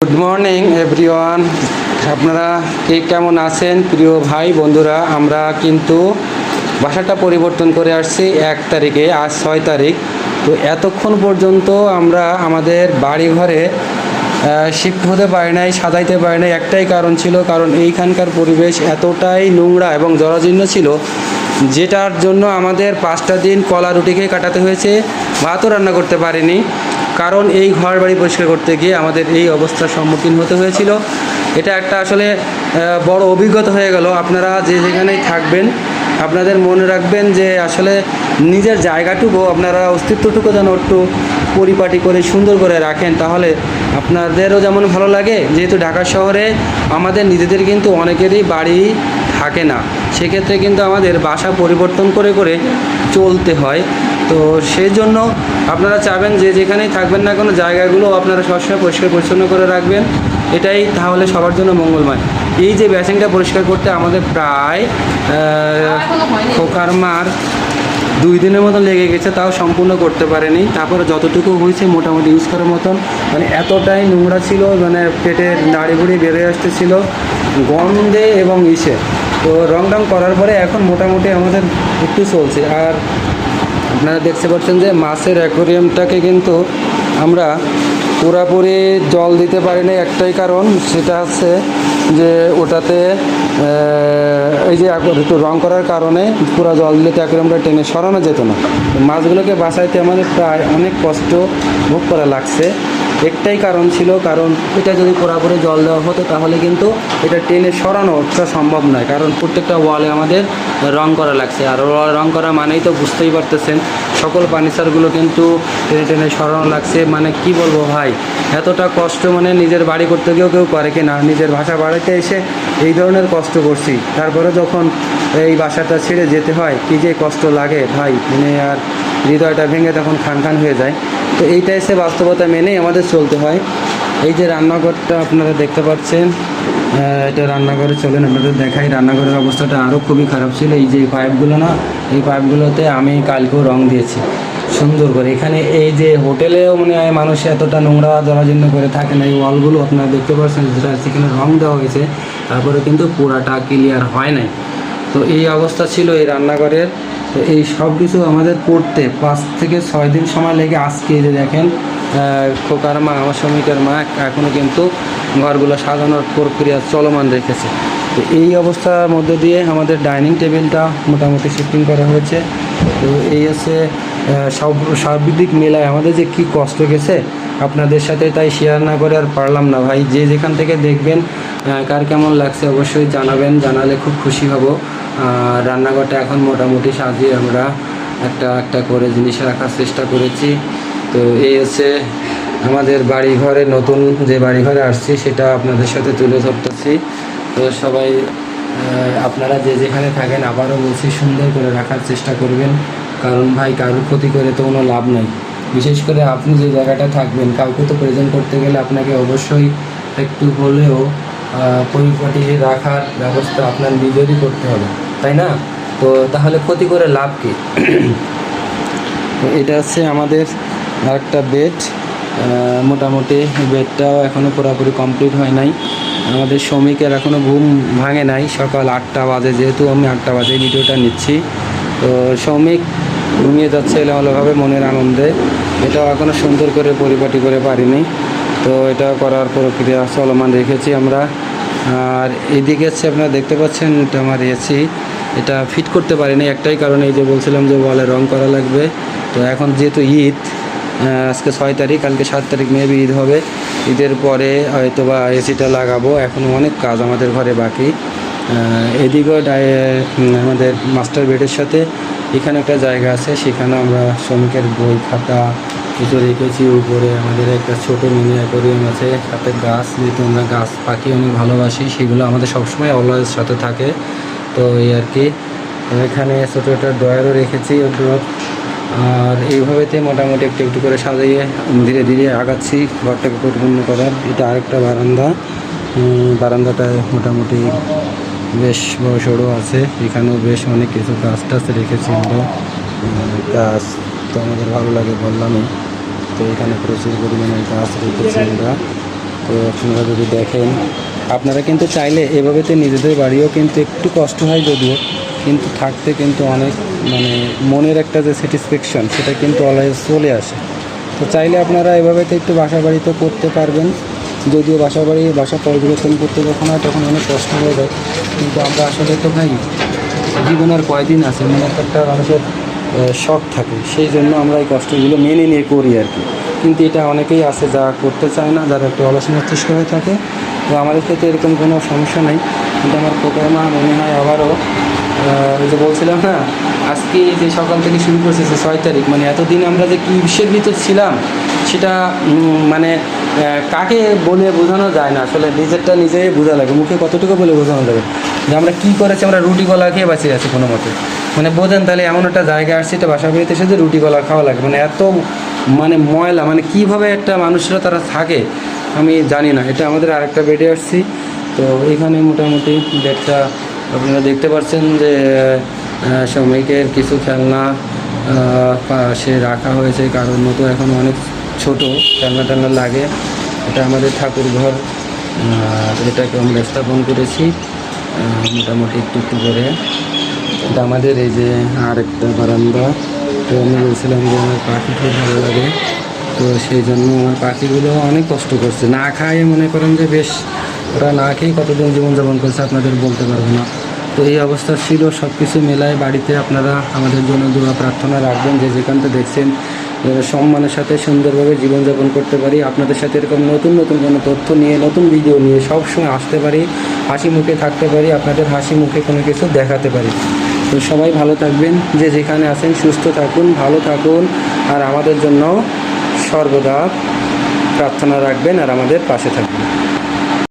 Good morning everyone আপনারা কে কেমন আছেন? প্রিয় ভাই, বন্ধুরা, আমরা কিন্তু বাসাটা পরিবর্তন করে আসছি এক তারিখে, আজ ছয় তারিখ। তো এতক্ষণ পর্যন্ত আমরা আমাদের বাড়ি ঘরে শিফট হতে পারি নাই, সাজাইতে পারি নাই। একটাই কারণ ছিল, কারণ এইখানকার পরিবেশ এতটাই নোংরা এবং জরাজীর্ণ ছিল, যেটার জন্য আমাদের পাঁচটা দিন কলা রুটি খেয়ে কাটাতে হয়েছে। ভাতও রান্না করতে পারিনি। কারণ এই ঘর বাড়ি পরিষ্কার করতে গিয়ে আমাদের এই অবস্থার সম্মুখীন হতে হয়েছিল। এটা একটা আসলে বড় অভিজ্ঞতা হয়ে গেল। আপনারা যে যেখানেই থাকবেন, আপনাদের মনে রাখবেন যে আসলে নিজের জায়গাটুকু, আপনারা অস্তিত্বটুকু যেন একটু পরিপাটি করে, সুন্দর করে রাখেন, তাহলে আপনাদেরও যেমন ভালো লাগে। যেহেতু ঢাকা শহরে আমাদের নিজেদের কিন্তু অনেকেরই বাড়ি থাকে না। সেক্ষেত্রে কিন্তু আমাদের বাসা পরিবর্তন করে করে চলতে হয়। তো সেই জন্য আপনারা চাবেন যে যেখানেই থাকবেন না কোনো, জায়গাগুলো আপনারা সবসময় পরিষ্কার পরিচ্ছন্ন করে রাখবেন। এটাই তাহলে সবার জন্য মঙ্গলময়। এই যে ব্যাসিংটা পরিষ্কার করতে আমাদের প্রায় খোকার মার দুই দিনের মতন লেগে গেছে, তাও সম্পূর্ণ করতে পারেনি। তারপরে যতটুকু হয়েছে মোটামুটি ইউজ করার মতন। মানে এতটাই নোংরা ছিল মানে পেটের নাড়ি বুড়ি বেরোয় আসতেছিল, গন্ধে এবং ইসে। তো রং রং করার পরে এখন মোটামুটি আমাদের একটু চলছে। আর আপনারা দেখতে পাচ্ছেন যে মাছের অ্যাকোরিয়ামটাকে কিন্তু আমরা পুরাপুরি জল দিতে পারি না একটাই কারণ সেটা হচ্ছে যে ওটাতে এই যে একটু রং করার কারণে পুরো জল দিলে তো অ্যাকোরিয়ামটা টেনে সরানো যেত না। মাছগুলোকে বাঁচাইতে আমাদের প্রায় অনেক কষ্ট ভোগ করা লাগছে। একটাই কারণ ছিল, কারণ এটা যদি পুরাপুরি জল দেওয়া হতো তাহলে কিন্তু এটা টেনে সরানোটা সম্ভব নয়, কারণ প্রত্যেকটা ওয়ালে আমাদের রং করা লাগছে। আর রং করা মানেই তো বুঝতেই পারতেছেন, সকল ফার্নিচারগুলো কিন্তু টেনে টেনে সরানো লাগছে। মানে কি বলব ভাই, এতটা কষ্ট মানে নিজের বাড়ি করতে গিয়েও কেউ করে কি না নিজের ভাষা বাড়িতে এসে এই ধরনের কষ্ট করছি। তারপরে যখন এই বাসাটা ছেড়ে যেতে হয়, কি যে কষ্ট লাগে ভাই মানে আর হৃদয়টা ভেঙে তখন খান খান হয়ে যায়। তো এইটা এসে বাস্তবতা মেনেই আমাদের চলতে হয়। এই যে রান্নাঘরটা আপনারা দেখতে পাচ্ছেন এটা রান্নাঘরে চলেন আপনাদের দেখাই। রান্নাঘরের অবস্থাটা আরও খুবই খারাপ ছিল। এই যে পাইপগুলো না, এই পাইপগুলোতে আমি কালকেও রং দিয়েছি, সুন্দর করে। এখানে এই যে হোটেলেও মনে মানুষ এতটা নোংরা জরাজীর্ণ করে থাকে না। এই ওয়ালগুলো আপনারা দেখতে পাচ্ছেন, যেটা সেখানে রং দেওয়া হয়েছে। তারপরে কিন্তু পুরাটা ক্লিয়ার হয় নাই। তো এই অবস্থা ছিল এই রান্নাঘরের। তো এই সব কিছু আমাদের পড়তে পাঁচ থেকে ছয় দিন সময় লেগে আজকে যে দেখেন খোকার মা, আমার শ্রমিকের মা এখনও কিন্তু ঘরগুলো সাজানোর প্রক্রিয়া চলমান রেখেছে। তো এই অবস্থার মধ্যে দিয়ে আমাদের ডাইনিং টেবিলটা মোটামুটি শিফটিং করা হয়েছে। তো এই হচ্ছে সব সার্বিক মেলায় আমাদের যে কি কষ্ট গেছে, আপনাদের সাথে তাই শেয়ার না করে আর পারলাম না ভাই। যে যেখান থেকে দেখবেন কার কেমন লাগছে অবশ্যই জানাবেন, জানালে খুব খুশি হব। রান্নাঘরটা এখন মোটামুটি সাজিয়ে আমরা একটা একটা করে জিনিস রাখার চেষ্টা করেছি। তো এই হচ্ছে আমাদের বাড়ি ঘরে নতুন যে বাড়ি ঘরে আসছি, সেটা আপনাদের সাথে তুলে ধরতেছি। তো সবাই আপনারা যে যেখানে থাকেন, আবারও বলছি, সুন্দর করে রাখার চেষ্টা করবেন। কারণ ভাই, কারোর ক্ষতি করে তো কোনো লাভ নাই। বিশেষ করে আপনি যে জায়গাটা থাকবেন, কাউকে তো প্রেজেন্ট করতে গেলে আপনাকে অবশ্যই একটু হলেও পরিপাটি রাখার ব্যবস্থা আপনার নিজেরই করতে হবে। তাই না? তো তাহলে ক্ষতি করে লাভ কি? এটা হচ্ছে আমাদের আরেকটা বেড মোটামুটি বেডটাও এখনও পুরোপুরি কমপ্লিট হয় নাই। আমাদের শ্রমিকের এখনও ঘুম ভাঙে নাই, সকাল আটটা বাজে, যেহেতু আমি আটটা বাজে ভিডিওটা নিচ্ছি। তো শ্রমিক ঘুমিয়ে যাচ্ছে এলোমেলোভাবে মনের আনন্দে। এটাও এখনও সুন্দর করে পরিপাটি করে পারিনি। তো এটা করার প্রক্রিয়া চলমান রেখেছি আমরা। আর এদিকে হচ্ছে আপনারা দেখতে পাচ্ছেন এটা আমার এসি এটা ফিট করতে পারিনি একটাই কারণে, এই যে বলছিলাম যে ওয়ালে রং করা লাগবে। তো এখন যেহেতু ঈদ আজকে ছয় তারিখ, কালকে সাত তারিখ মেবি ঈদ হবে। ঈদের পরে হয়তো বা এসিটা লাগাবো। এখনও অনেক কাজ আমাদের ঘরে বাকি। এদিকেও আমাদের মাস্টার বেডের সাথে এখানে একটা জায়গা আছে সেখানে আমরা শ্রমিকের বই খাতা কিছু রেখেছি উপরে। আমাদের একটা ছোট মিনি অ্যাকোরিয়াম আছে সাথে গাছ যেহেতু আমরা গাছ পাখি অনেক ভালোবাসি, সেগুলো আমাদের সবসময় অলওয়েজ সাথে থাকে। তো এই আর কি। এখানে ছোটো একটা ড্রয়ারও রেখেছি ওগুলো। আর এইভাবেতে মোটামুটি একটু একটু করে সাজিয়ে ধীরে ধীরে আগাচ্ছি ঘরটাকে পরিপূর্ণ করার। এটা আরেকটা বারান্দা। বারান্দাটায় মোটামুটি বেশ বড় সড়ো আছে। এখানেও বেশ অনেক কিছু গাছ টাছ রেখেছি আমরা। গাছ তো আমাদের ভালো লাগে বললামই। তো এখানে প্রচুর পরিমাণে গাছ রেখেছি আমরা। তো আপনারা যদি দেখেন, আপনারা কিন্তু চাইলে এভাবেতে নিজেদের বাড়িও কিন্তু একটু কষ্ট হয় যদিও, কিন্তু থাকতে কিন্তু অনেক মানে মনের একটা যে স্যাটিসফ্যাকশন সেটা কিন্তু অলওয়েজ চলে আসে। তো চাইলে আপনারা এভাবেতে একটু বাসা বাড়িতে করতে পারবেন। যদিও বাসা বাড়ি, বাসা পর্যবেক্ষণ করতে যখন হয় তখন অনেক কষ্ট হয়ে যায়। কিন্তু আমরা আসলে তো ভাই, জীবনের কয়দিন আছে? মনে একটা মানুষের শখ থাকে। সেই জন্য আমরা এই কষ্টগুলো মেনে নিয়ে করি আর কি। কিন্তু এটা অনেকেই আছে যা করতে চায় না, যারা একটু অলস মস্তিষ্ক হয়ে থাকে। তো আমাদের ক্ষেত্রে এরকম কোনো সমস্যা নেই। কিন্তু আমার প্রোগ্রামা মনে হয় আবারও যে বলছিলাম না, আজকে যে সকাল থেকে শুরু করছে যে ছয় তারিখ মানে এতদিন আমরা যে কী বিশ্বের ভিতর ছিলাম, সেটা মানে কাকে বলে বোঝানো যায় না। আসলে নিজেরটা নিজেই বোঝা লাগে, মুখে কতটুকু বলে বোঝানো যাবে? যে আমরা কী করেছি, আমরা রুটি কলা খেয়ে বাঁচিয়ে আছি কোনো মতে মানে বোঝেন তাহলে এমন একটা জায়গায় আসছে এটা বাসা বাড়িতে এসে যে রুটি কলা খাওয়া লাগে মানে এত মানে ময়লা মানে কীভাবে একটা মানুষরা তারা থাকে, আমি জানি না। এটা আমাদের আরেকটা বেডে আসছি। তো এখানে মোটামুটি বেডটা আপনারা দেখতে পাচ্ছেন যে শ্রমিকের কিছু খেলনা পাশে রাখা হয়েছে। কারণ মতো এখন অনেক ছোট খেলনা টেলনা লাগে। এটা আমাদের ঠাকুর ঘর এটাকে আমরা স্থাপন করেছি। মোটামুটি একটু একটু করে। আমাদের এই যে আরেকটা বারান্দা। তো আমি বলছিলাম যে আমার পাখি খুব ভালো লাগে। তো সেই জন্য আমার পাখিগুলো অনেক কষ্ট করছে। না খায় মনে করেন যে বেশ, ওরা না খেয়ে কতদিন জীবনযাপন করছে আপনাদের বলতে পারব না। তো এই অবস্থা ছিল সব কিছু মেলায় বাড়িতে আপনারা আমাদের জন্য দোয়া, প্রার্থনা রাখবেন। যে যেখানটা দেখছেন সম্মানের সাথে সুন্দরভাবে জীবনযাপন করতে পারি। আপনাদের সাথে এরকম নতুন নতুন কোনো তথ্য নিয়ে, নতুন ভিডিও নিয়ে সবসময় আসতে পারি, হাসি মুখে থাকতে পারি, আপনাদের হাসি মুখে কোনো কিছু দেখাতে পারি। তো সবাই ভালো থাকবেন, যে যেখানে আছেন সুস্থ থাকুন, ভালো থাকুন, আর আমাদের জন্য সর্বদা প্রার্থনা রাখবেন আর আমাদের পাশে থাকবেন।